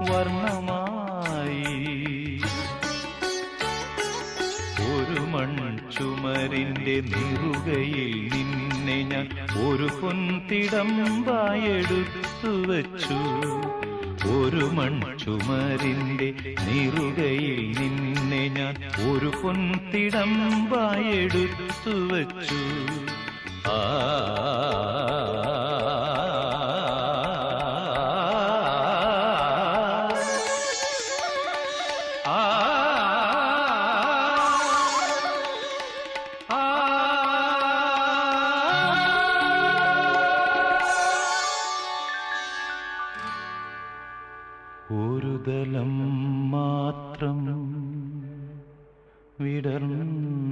വർണമായി. ഒരു മണ്ണൻ ചുമരിന്റെ നിറുകയിൽ നിന്നെ ഞാൻ ഒരു പൊൻതിടമ്പായെടുത്തു വച്ചു. ഒരു മൺചുമരിന്റെ നിറുകയിൽ നിന്നെ ഞാൻ ഒരു പൊൻതിടമ്പായെടുത്തു വച്ചു. ആ ഒരുതലം മാത്രം വിടർന്നു